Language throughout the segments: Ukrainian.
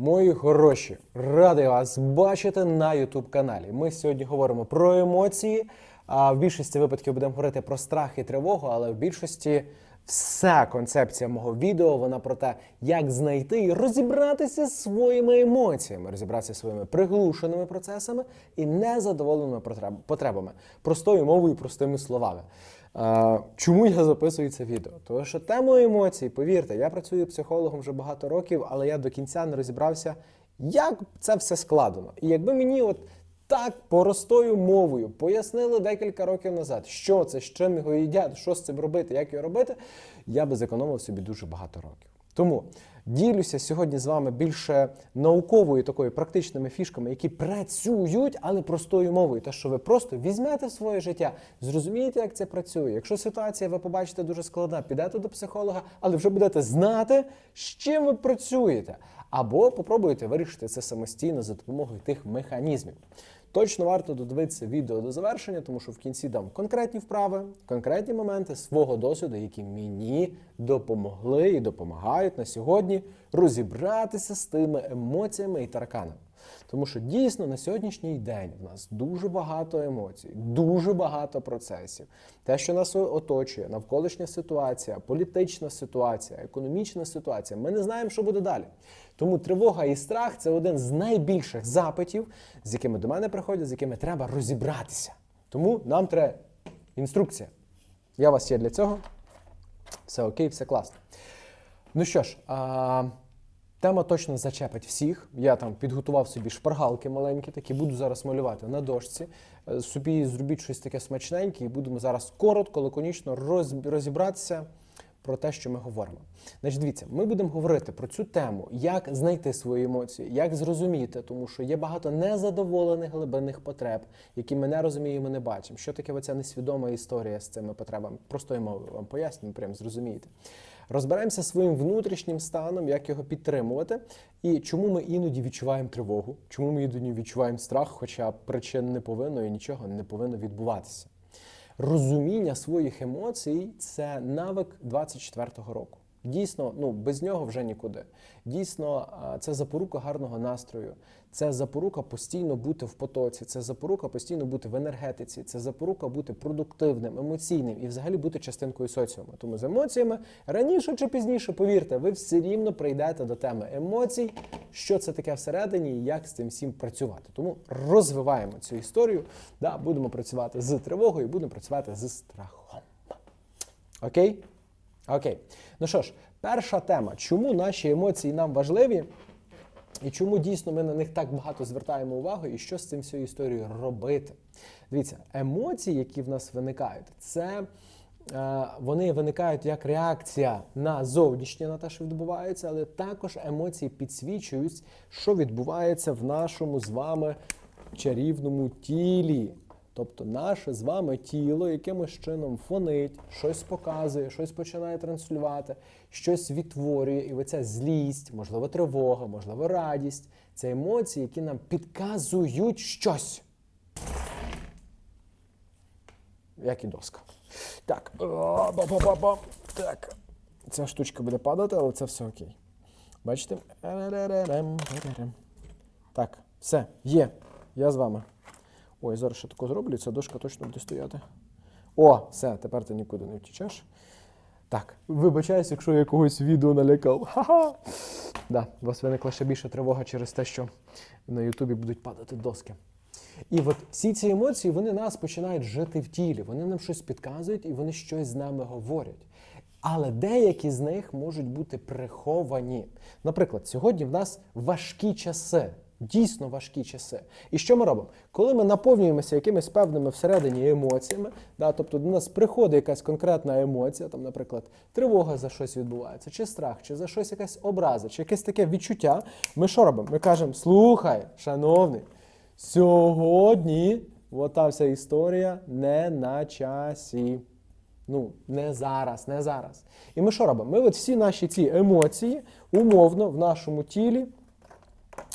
Мої хороші, радий вас бачити на youtube каналі. Ми сьогодні говоримо про емоції. А в більшості випадків будемо говорити про страх і тривогу, але в більшості вся концепція мого відео вона про те, як знайти і розібратися зі своїми емоціями, розібратися зі своїми приглушеними процесами і незадоволеними потребами, простою мовою, простими словами. Чому я записую це відео? Тому що тему емоцій, повірте, я працюю психологом вже багато років, але я до кінця не розібрався, як це все складено. І якби мені от так простою мовою пояснили декілька років назад, що це, з чим його їдять, що з цим робити, як його робити, я би зекономив собі дуже багато років. Тому ділюся сьогодні з вами більше науковою такою практичними фішками, які працюють, але простою мовою. Те, що ви просто візьмете в своє життя, зрозумієте, як це працює. Якщо ситуація ви побачите дуже складна, підете до психолога, але вже будете знати, з чим ви працюєте. Або попробуйте вирішити це самостійно за допомогою тих механізмів. Точно варто додивитися відео до завершення, тому що в кінці дам конкретні вправи, конкретні моменти свого досвіду, які мені допомогли і допомагають на сьогодні розібратися з тими емоціями і тараканами. Тому що дійсно на сьогоднішній день в нас дуже багато емоцій, дуже багато процесів. Те, що нас оточує, навколишня ситуація, політична ситуація, економічна ситуація. Ми не знаємо, що буде далі. Тому тривога і страх це один з найбільших запитів, з якими до мене приходять, з якими треба розібратися. Тому нам треба інструкція. Я вас є для цього. Все окей, все класно. Ну що ж, а, тема точно зачепить всіх. Я там підготував собі шпаргалки маленькі, такі буду зараз малювати на дошці. Е, Собі зробіть щось таке смачненьке, і будемо зараз коротко, лаконічно розібратися про те, що ми говоримо. Значить, дивіться, ми будемо говорити про цю тему, як знайти свої емоції, як зрозуміти, тому що є багато незадоволених глибинних потреб, які ми не розуміємо, не бачимо. Що таке оця несвідома історія з цими потребами? Простою мовою вам поясню, прям зрозумієте. Розберемося своїм внутрішнім станом, як його підтримувати, і чому ми іноді відчуваємо тривогу, чому ми іноді відчуваємо страх, хоча причин не повинно і нічого не повинно відбуватися. Розуміння своїх емоцій це навик 24-го року. Дійсно, ну без нього вже нікуди. Дійсно, це запорука гарного настрою, це запорука постійно бути в потоці, це запорука постійно бути в енергетиці, це запорука бути продуктивним, емоційним і взагалі бути частинкою соціуму. Тому з емоціями раніше чи пізніше, повірте, ви все рівно прийдете до теми емоцій, що це таке всередині і як з цим всім працювати. Тому розвиваємо цю історію. Да, будемо працювати з тривогою, будемо працювати з страхом. Окей? Окей. Ну що ж, перша тема. Чому наші емоції нам важливі? І чому дійсно ми на них так багато звертаємо увагу, і що з цим всією історією робити? Дивіться, емоції, які в нас виникають, це е, вони виникають як реакція на зовнішнє, на те, що відбувається, але також емоції підсвічують, що відбувається в нашому з вами чарівному тілі. Тобто наше з вами тіло якимось чином фонить, щось показує, щось починає транслювати, щось відтворює, і оця злість, можливо, тривога, можливо, радість це емоції, які нам підказують щось. Як і доска. Так. Так. Ця штучка буде падати, але це все окей. Бачите? Так, все, є. Я з вами. Ой, зараз ще тако зроблю, ця дошка точно буде стояти. О, все, тепер ти нікуди не втічеш. Так, вибачаюсь, якщо я когось відео налякав. Ха-ха! Да, у вас виникла ще більше тривога через те, що на Ютубі будуть падати доски. І от всі ці емоції вони нас починають жити в тілі, вони нам щось підказують і вони щось з нами говорять. Але деякі з них можуть бути приховані. Наприклад, сьогодні в нас важкі часи. Дійсно важкі часи. І що ми робимо? Коли ми наповнюємося якимись певними всередині емоціями, да, тобто до нас приходить якась конкретна емоція, там, наприклад, тривога за щось відбувається, чи страх, чи за щось якась образа, чи якесь таке відчуття, ми що робимо? Ми кажемо: слухай, шановний, сьогодні ота вся історія не на часі. Ну, не зараз, не зараз. І ми що робимо? Ми от всі наші ці емоції умовно в нашому тілі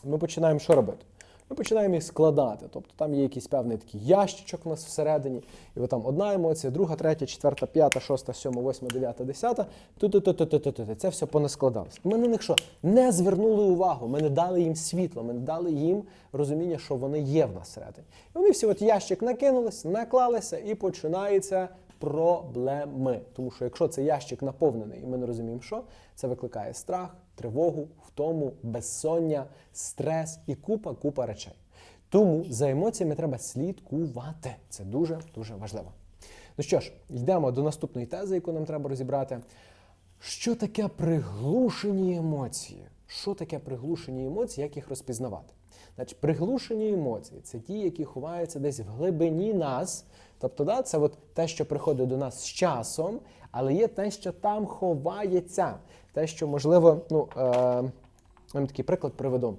ми починаємо що робити? Ми починаємо їх складати. Тобто там є якийсь певний такий ящичок у нас всередині, і от там одна емоція, друга, третя, четверта, п'ята, шоста, сьома, восьма, дев'ята, десята. Ту-ту-ту-ту-ту-ту. Це все понаскладалось. Ми на них що? Не звернули увагу, ми не дали їм світло, ми не дали їм розуміння, що вони є в нас всередині. І вони всі от ящик накинулись, наклалися, і починається проблеми. Тому що якщо цей ящик наповнений, і ми не розуміємо, що це викликає страх, тривогу, втому, безсоння, стрес і купа купа речей. Тому за емоціями треба слідкувати. Це дуже дуже важливо. Ну що ж, йдемо до наступної тези, яку нам треба розібрати. Що таке приглушені емоції? Що таке приглушені емоції, як їх розпізнавати? Значить, приглушені емоції це ті, які ховаються десь в глибині нас. Тобто, да, це от те, що приходить до нас з часом, але є те, що там ховається. Те, що можливо, ну, е, я такий приклад приведу.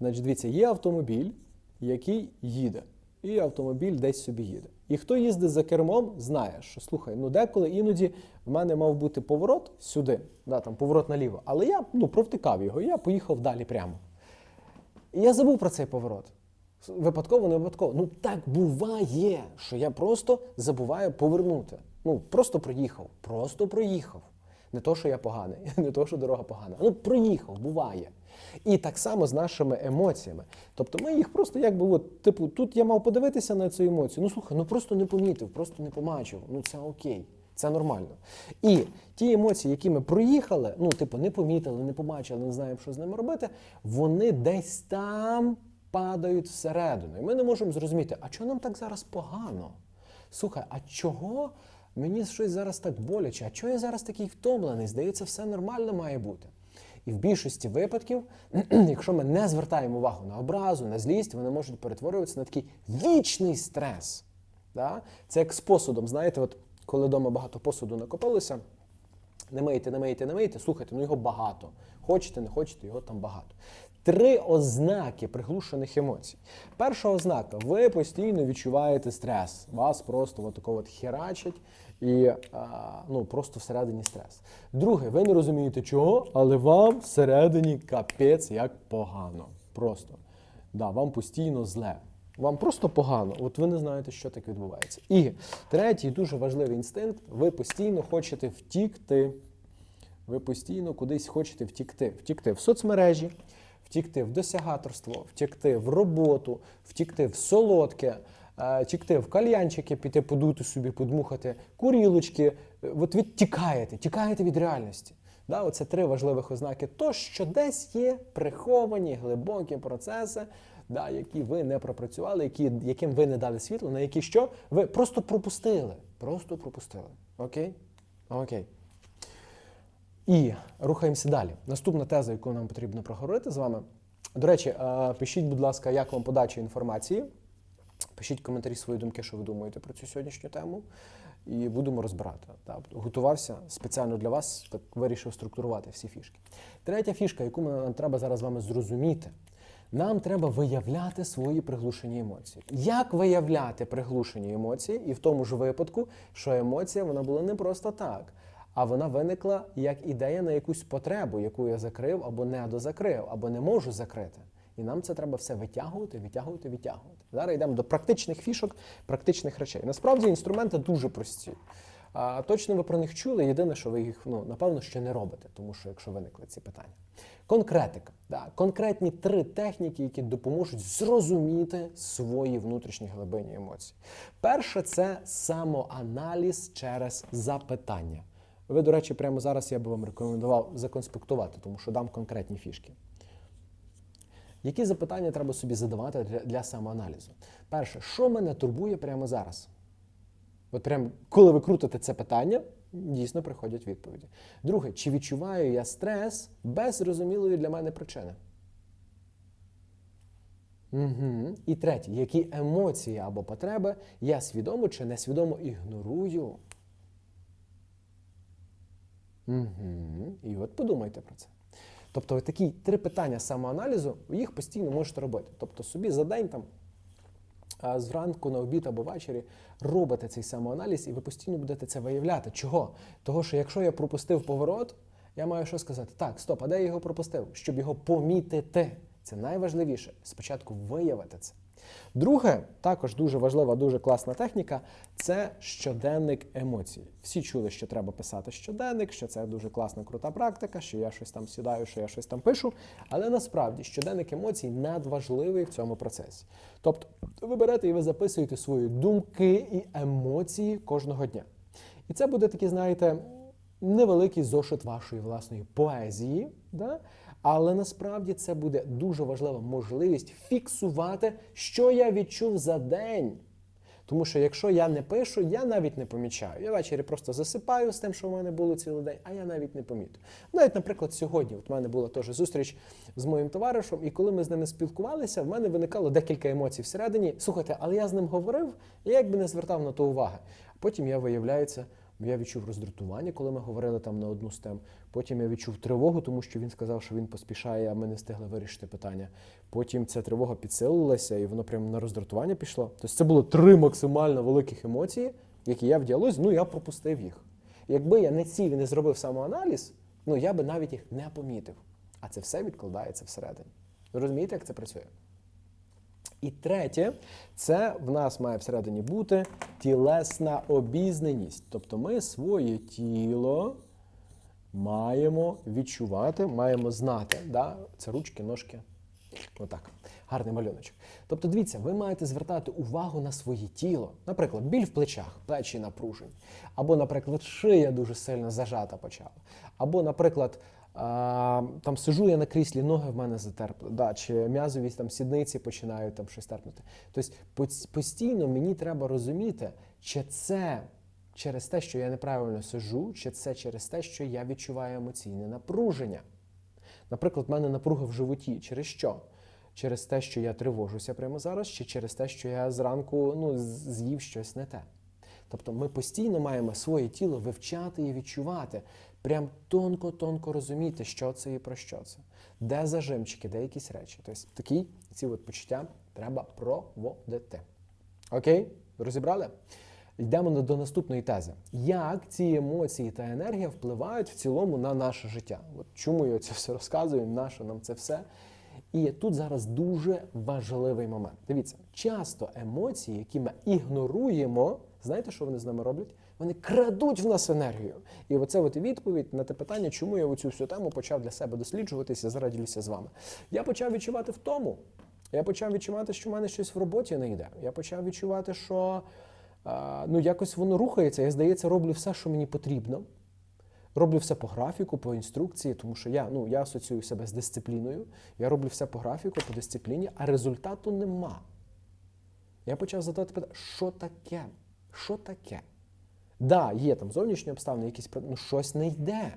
Значить, дивіться, є автомобіль, який їде, і автомобіль десь собі їде. І хто їздить за кермом, знає, що слухай, ну деколи іноді в мене мав бути поворот сюди, да, там поворот наліво, але я ну, провтикав його, я поїхав далі прямо. Я забув про цей поворот. Випадково, не випадково. Ну так буває, що я просто забуваю повернути. Ну, просто проїхав. Просто проїхав. Не то, що я поганий, не то, що дорога погана. Ну, проїхав, буває. І так само з нашими емоціями. Тобто ми їх просто якби, от, типу, тут я мав подивитися на цю емоцію. Ну слухай, ну просто не помітив, просто не побачив. Ну це окей. Це нормально. І ті емоції, які ми проїхали, ну, типу, не помітили, не побачили, не знаємо, що з ними робити, вони десь там падають всередину. І ми не можемо зрозуміти, а чого нам так зараз погано? Слухай, а чого мені щось зараз так боляче? А чого я зараз такий втомлений? Здається, все нормально має бути. І в більшості випадків, якщо ми не звертаємо увагу на образу, на злість, вони можуть перетворюватися на такий вічний стрес. Да? Це як з посудом, знаєте, от коли вдома багато посуду накопилося, не мийте, не мийте, не мийте, слухайте, ну його багато. Хочете, не хочете, його там багато. Три ознаки приглушених емоцій. Перша ознака: ви постійно відчуваєте стрес. Вас просто от от херачить і а, ну, просто всередині стрес. Друге, ви не розумієте чого, але вам всередині капець як погано. Просто. Да, вам постійно зле. Вам просто погано, от ви не знаєте, що так відбувається. І третій дуже важливий інстинкт: ви постійно хочете втікти. Ви постійно кудись хочете втікти. Втікти в соцмережі, втікти в досягаторство, втікти в роботу, втікти в солодке, е, втікти в кальянчики, піти подути собі, подмухати, курілочки. Е, От ви тікаєте, тікаєте від реальності. Да, оце три важливих ознаки. То, що десь є приховані глибокі процеси, да, які ви не пропрацювали, які, яким ви не дали світло, на які що ви просто пропустили. Просто пропустили. Окей? Окей. І рухаємося далі. Наступна теза, яку нам потрібно проговорити з вами. До речі, пишіть, будь ласка, як вам подача інформації. Пишіть коментарі свої думки, що ви думаєте про цю сьогоднішню тему. І будемо розбирати. Так, Готувався спеціально для вас, так вирішив структурувати всі фішки. Третя фішка, яку нам треба зараз з вами зрозуміти. Нам треба виявляти свої приглушені емоції. Як виявляти приглушені емоції, і в тому ж випадку, що емоція вона була не просто так, а вона виникла як ідея на якусь потребу, яку я закрив або не дозакрив, або не можу закрити. І нам це треба все витягувати, витягувати, витягувати. Зараз йдемо до практичних фішок, практичних речей. Насправді інструменти дуже прості. А, точно ви про них чули. Єдине, що ви їх ну, напевно ще не робите, тому що якщо виникли ці питання. Конкретика. Да, конкретні три техніки, які допоможуть зрозуміти свої внутрішні глибинні емоції. Перше це самоаналіз через запитання. Ви, до речі, прямо зараз я би вам рекомендував законспектувати, тому що дам конкретні фішки. Які запитання треба собі задавати для, для самоаналізу? Перше, що мене турбує прямо зараз? От прямо коли ви крутите це питання, дійсно приходять відповіді. Друге, чи відчуваю я стрес без зрозумілої для мене причини? Угу. І третє, які емоції або потреби я свідомо чи несвідомо ігнорую? Угу. І от подумайте про це. Тобто, такі три питання самоаналізу, їх постійно можете робити. Тобто собі за день там. Зранку на обід або ввечері робите цей самоаналіз, і ви постійно будете це виявляти. Чого? Того, що якщо я пропустив поворот, я маю що сказати: так, стоп, а де я його пропустив? Щоб його помітити. Це найважливіше спочатку виявити це. Друге, також дуже важлива, дуже класна техніка це щоденник емоцій. Всі чули, що треба писати щоденник, що це дуже класна, крута практика, що я щось там сідаю, що я щось там пишу. Але насправді щоденник емоцій надважливий в цьому процесі. Тобто, ви берете і ви записуєте свої думки і емоції кожного дня. І це буде такий, знаєте, невеликий зошит вашої власної поезії. Да? Але насправді це буде дуже важлива можливість фіксувати, що я відчув за день. Тому що якщо я не пишу, я навіть не помічаю. Я ввечері просто засипаю з тим, що в мене було цілий день, а я навіть не помітив. Навіть, наприклад, сьогодні от в мене була теж зустріч з моїм товаришем, і коли ми з ними спілкувалися, в мене виникало декілька емоцій всередині. Слухайте, але я з ним говорив, і я якби не звертав на то уваги. Потім я виявляється. Я відчув роздратування, коли ми говорили там на одну з тем. Потім я відчув тривогу, тому що він сказав, що він поспішає, а ми не встигли вирішити питання. Потім ця тривога підсилилася, і воно прямо на роздратування пішло. Тобто це було три максимально великих емоції, які я в діалозі, ну я пропустив їх. Якби я не цілі не зробив самоаналіз, ну я би навіть їх не помітив. А це все відкладається всередині. Ви розумієте, як це працює? І третє, це в нас має всередині бути тілесна обізнаність. Тобто ми своє тіло маємо відчувати, маємо знати. Да? Це ручки, ножки. Отак. Гарний малюночок. Тобто, дивіться, ви маєте звертати увагу на своє тіло. Наприклад, біль в плечах, плечі напружені. Або, наприклад, шия дуже сильно зажата почала. Або, наприклад, а, там сижу я на кріслі, ноги в мене затерпли, да, чи м'язові там сідниці починають там щось терпнути. Тобто постійно мені треба розуміти, чи це через те, що я неправильно сижу, чи це через те, що я відчуваю емоційне напруження. Наприклад, в мене напруга в животі. Через що? Через те, що я тривожуся прямо зараз, чи через те, що я зранку ну, з'їв щось не те. Тобто ми постійно маємо своє тіло вивчати і відчувати, прям тонко-тонко розуміти, що це і про що це, де зажимчики, де якісь речі. Тобто такі ці от почуття треба проводити. Окей? Розібрали? Йдемо до наступної тези. Як ці емоції та енергія впливають в цілому на наше життя? От чому я це все розказую, на що нам це все? І тут зараз дуже важливий момент. Дивіться, часто емоції, які ми ігноруємо, знаєте, що вони з нами роблять? Вони крадуть в нас енергію. І оце от відповідь на те питання, чому я оцю всю тему почав для себе досліджуватися, зараз ділюся з вами. Я почав відчувати в тому. Я почав відчувати, що в мене щось в роботі не йде. Я почав відчувати, що ну, якось воно рухається. Я, здається, роблю все, що мені потрібно. Роблю все по графіку, по інструкції, тому що я, ну, я асоціюю себе з дисципліною. Я роблю все по графіку, по дисципліні, а результату нема. Я почав задавати питання, що таке? Що таке? Да, є там зовнішні обставини, якісь ну, щось не йде.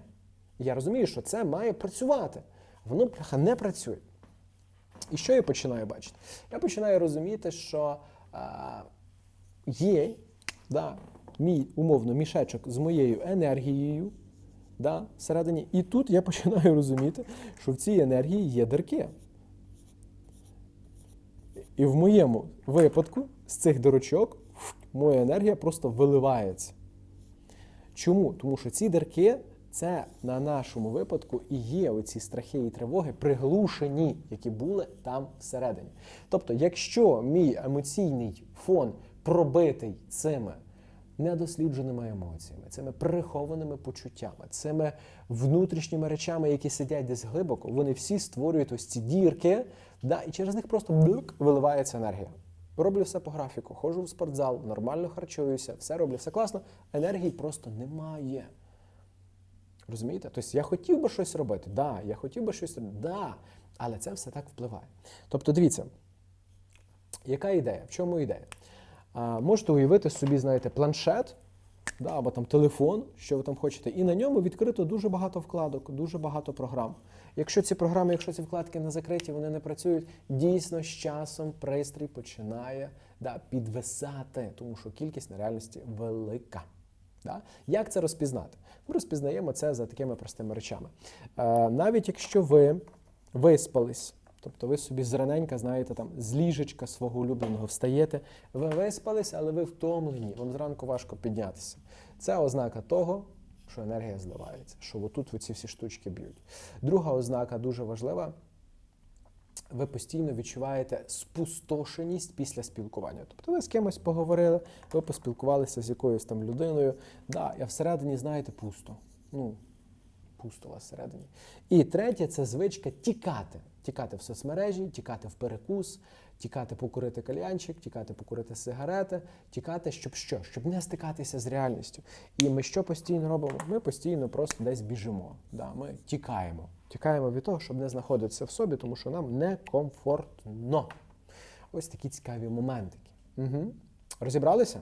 Я розумію, що це має працювати. Воно бляха не працює. І що я починаю бачити? Я починаю розуміти, що а, є да, мій умовно мішечок з моєю енергією да, всередині. І тут я починаю розуміти, що в цій енергії є дирки. І в моєму випадку з цих дирочок моя енергія просто виливається. Чому? Тому що ці дирки це на нашому випадку і є оці страхи і тривоги приглушені, які були там всередині. Тобто, якщо мій емоційний фон пробитий цими недослідженими емоціями, цими прихованими почуттями, цими внутрішніми речами, які сидять десь глибоко, вони всі створюють ось ці дірки, да, і через них просто блюк виливається енергія. Роблю все по графіку, ходжу в спортзал, нормально харчуюся, все роблю, все класно. Енергії просто немає. Розумієте? Тобто я хотів би щось робити, да, я хотів би щось робити, да, але це все так впливає. Тобто, дивіться, яка ідея? В чому ідея? А, можете уявити собі, знаєте, планшет да, або там телефон, що ви там хочете, і на ньому відкрито дуже багато вкладок, дуже багато програм. Якщо ці програми, якщо ці вкладки не закриті, вони не працюють, дійсно з часом пристрій починає да, підвисати, тому що кількість на реальності велика. Да? Як це розпізнати? Ми розпізнаємо це за такими простими речами. Е, навіть якщо ви виспались, тобто ви собі зраненька, знаєте, там з ліжечка свого улюбленого встаєте, ви виспались, але ви втомлені, вам зранку важко піднятися. Це ознака того, що енергія зливається, що отут ці всі штучки б'ють. Друга ознака дуже важлива. ви постійно відчуваєте спустошеність після спілкування. Тобто ви з кимось поговорили, ви поспілкувалися з якоюсь там людиною. Да, а всередині, знаєте, пусто. Ну, пусто вас всередині. І третє це звичка тікати. Тікати в соцмережі, тікати в перекус, тікати покурити кальянчик, тікати покурити сигарети, тікати, щоб що? Щоб не стикатися з реальністю. І ми що постійно робимо? Ми постійно просто десь біжимо. Да, ми тікаємо. Тікаємо від того, щоб не знаходитися в собі, тому що нам некомфортно. Ось такі цікаві моментики. Угу. Розібралися?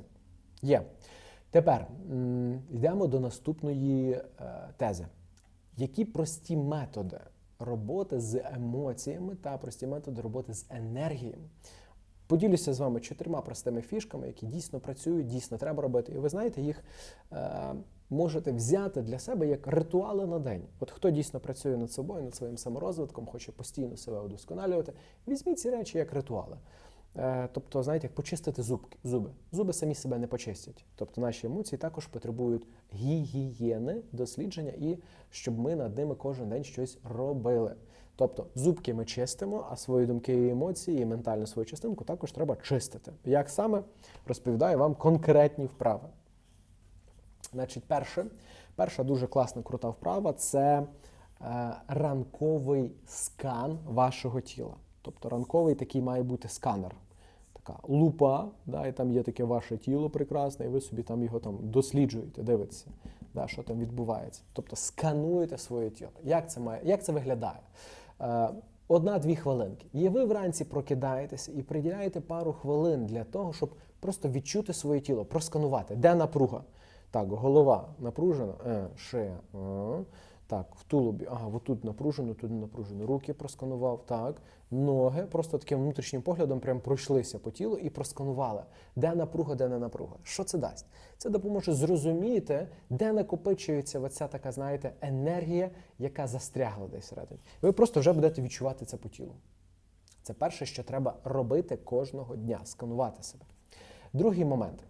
Є. Тепер йдемо до наступної е, тези. Які прості методи роботи з емоціями та прості методи роботи з енергіями? Поділюся з вами чотирма простими фішками, які дійсно працюють, дійсно треба робити. І ви знаєте, їх е, можете взяти для себе як ритуали на день. От хто дійсно працює над собою, над своїм саморозвитком, хоче постійно себе удосконалювати, візьміть ці речі як ритуали. Е, Тобто, знаєте, як почистити зубки, зуби. Зуби самі себе не почистять. Тобто наші емоції також потребують гігієни, дослідження і щоб ми над ними кожен день щось робили. Тобто зубки ми чистимо, а свої думки і емоції, і ментальну свою частинку також треба чистити. Як саме розповідаю вам конкретні вправи. Значить, перше, перша дуже класна крута вправа це е, ранковий скан вашого тіла. Тобто ранковий такий має бути сканер. Така лупа, да, і там є таке ваше тіло прекрасне, і ви собі там його там досліджуєте, дивитеся, да, що там відбувається. Тобто скануєте своє тіло. Як це має, як це виглядає? Е, Одна-дві хвилинки. І ви вранці прокидаєтеся і приділяєте пару хвилин для того, щоб просто відчути своє тіло, просканувати, де напруга. Так, голова напружена, е, шия. е, так, в тулубі, ага, отут напружено, тут не напружено. Руки просканував, так. Ноги просто таким внутрішнім поглядом прям пройшлися по тілу і просканували, де напруга, де не напруга. Що це дасть? Це допоможе зрозуміти, де накопичується оця така, знаєте, енергія, яка застрягла десь всередині. Ви просто вже будете відчувати це по тілу. Це перше, що треба робити кожного дня сканувати себе. Другий момент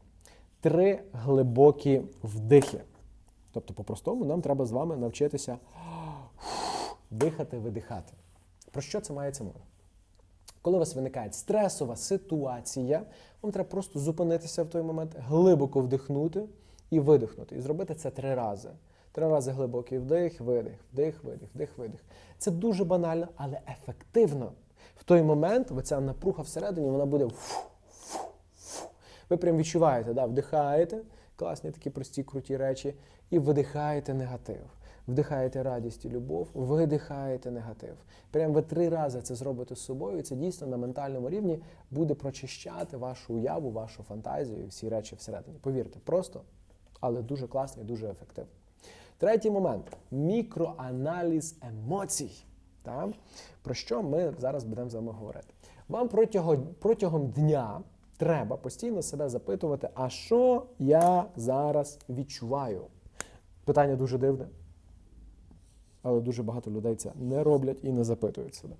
три глибокі вдихи. Тобто, по-простому, нам треба з вами навчитися дихати, видихати. Про що це мається мова? Коли у вас виникає стресова ситуація, вам треба просто зупинитися в той момент, глибоко вдихнути і видихнути. І зробити це три рази. Три рази глибокий вдих, видих, вдих, видих, вдих, видих. Це дуже банально, але ефективно. В той момент оця напруга всередині вона буде. фу, фу, фу. Ви прям відчуваєте, да, вдихаєте, класні такі прості, круті речі, і видихаєте негатив. Вдихаєте радість і любов, видихаєте негатив. Прям ви три рази це зробите з собою, і це дійсно на ментальному рівні буде прочищати вашу уяву, вашу фантазію і всі речі всередині. Повірте, просто, але дуже класно і дуже ефективно. Третій момент мікроаналіз емоцій. Та? Про що ми зараз будемо з вами говорити? Вам протягом, протягом дня треба постійно себе запитувати, а що я зараз відчуваю? Питання дуже дивне, але дуже багато людей це не роблять і не запитують себе.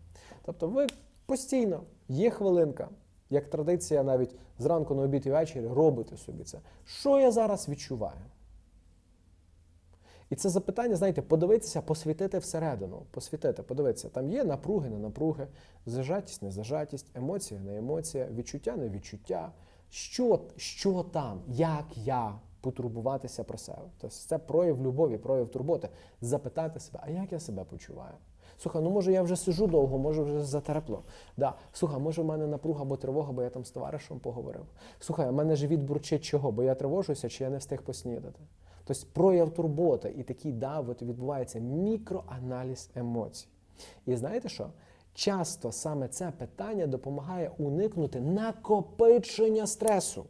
Тобто, ви постійно є хвилинка, як традиція, навіть зранку на обід і ввечері робите собі це. Що я зараз відчуваю? І це запитання, знаєте, подивитися, посвітити всередину, посвітити, подивитися. Там є напруги, не напруги, зажатість, не зажатість, емоція, не емоція, відчуття, не відчуття. Що, що там, як я потурбуватися про себе? Тобто це прояв любові, прояв турботи. Запитати себе, а як я себе почуваю? Слухай, ну може я вже сижу довго, може вже затерпло. Да. Слухай, може в мене напруга або тривога, бо я там з товаришем поговорив. Слухай, в мене живіт бурчить чого, бо я тривожуся, чи я не встиг поснідати. Тобто прояв турботи і такий да, от відбувається мікроаналіз емоцій. І знаєте що? Часто саме це питання допомагає уникнути накопичення стресу,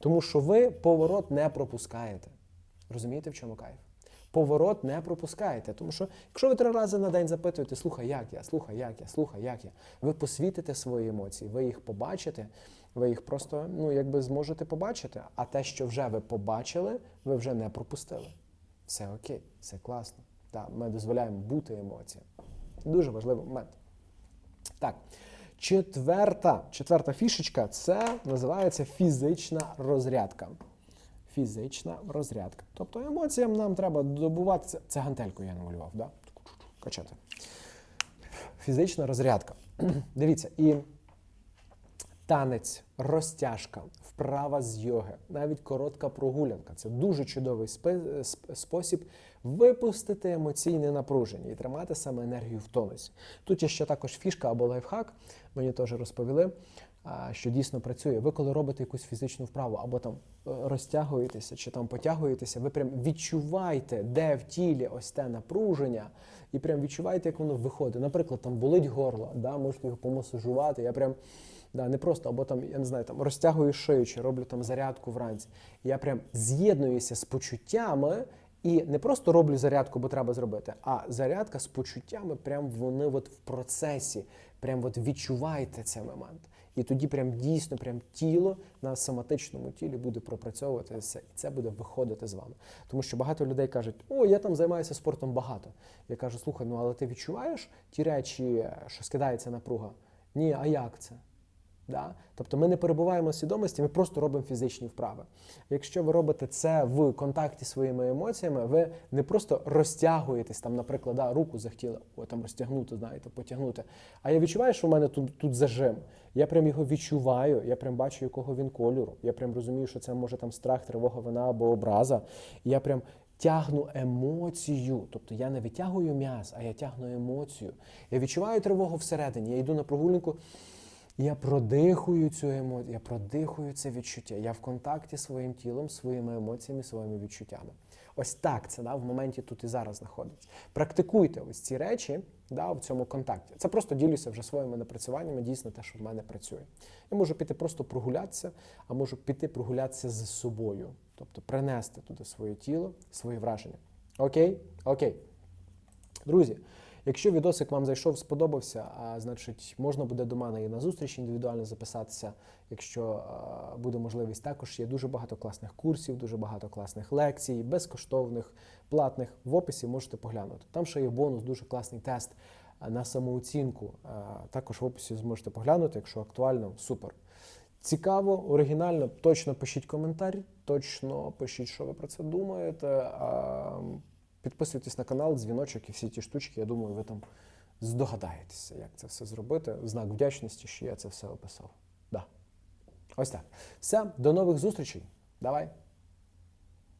тому що ви поворот не пропускаєте. Розумієте, в чому кайф? Поворот не пропускаєте. Тому що, якщо ви три рази на день запитуєте, слухай, як я, слухай, як я, слухай, як я, ви посвітите свої емоції, ви їх побачите, ви їх просто ну, якби зможете побачити. А те, що вже ви побачили, ви вже не пропустили. Все окей, все класно. Так, ми дозволяємо бути емоціям. Дуже важливий момент. Так, четверта, четверта фішечка це називається фізична розрядка. Фізична розрядка. Тобто емоціям нам треба добувати. Це, гантельку я намалював, да? качати. Фізична розрядка. Дивіться, і танець, розтяжка, вправа з йоги, навіть коротка прогулянка це дуже чудовий спосіб випустити емоційне напруження і тримати саме енергію в тонусі. Тут є ще також фішка або лайфхак, мені теж розповіли. Що дійсно працює. Ви коли робите якусь фізичну вправу, або там е, розтягуєтеся, чи там потягуєтеся, ви прям відчуваєте, де в тілі ось те напруження, і прям відчуваєте, як воно виходить. Наприклад, там болить горло, да, можете його помасажувати. Я прям да, не просто, або там, я не знаю, там розтягую шию, чи роблю там зарядку вранці. Я прям з'єднуюся з почуттями. І не просто роблю зарядку, бо треба зробити, а зарядка з почуттями, прям вони от в процесі, прям от відчуваєте цей момент. І тоді прям дійсно прям тіло на соматичному тілі буде пропрацьовувати це, і це буде виходити з вами. Тому що багато людей кажуть, о, я там займаюся спортом багато. Я кажу, слухай, ну але ти відчуваєш ті речі, що скидається напруга? Ні, а як це? Да? Тобто ми не перебуваємо в свідомості, ми просто робимо фізичні вправи. Якщо ви робите це в контакті зі своїми емоціями, ви не просто розтягуєтесь, там, наприклад, да, руку захотіли о, там, розтягнути, знаєте, потягнути. А я відчуваю, що в мене тут, тут зажим. Я прям його відчуваю, я прям бачу, якого він кольору. Я прям розумію, що це може там страх, тривога, вина або образа. І я прям тягну емоцію. Тобто я не витягую м'яз, а я тягну емоцію. Я відчуваю тривогу всередині. Я йду на прогулянку. Я продихую цю емоцію, я продихую це відчуття. Я в контакті зі своїм тілом, своїми емоціями, своїми відчуттями. Ось так це да, в моменті тут і зараз знаходиться. Практикуйте ось ці речі да, в цьому контакті. Це просто ділюся вже своїми напрацюваннями, дійсно те, що в мене працює. Я можу піти просто прогулятися, а можу піти прогулятися з собою, тобто принести туди своє тіло, свої враження. Окей? Окей. Друзі, якщо відосик вам зайшов, сподобався, а значить можна буде до мене і на зустріч індивідуально записатися, якщо буде можливість. Також є дуже багато класних курсів, дуже багато класних лекцій, безкоштовних, платних. В описі можете поглянути. Там ще є бонус, дуже класний тест на самооцінку. Також в описі зможете поглянути, якщо актуально, супер. Цікаво, оригінально, точно пишіть коментар, точно пишіть, що ви про це думаєте. Підписуйтесь на канал, дзвіночок і всі ті штучки. Я думаю, ви там здогадаєтеся, як це все зробити. Знак вдячності, що я це все описав. Да. Ось так. Все, до нових зустрічей. Давай.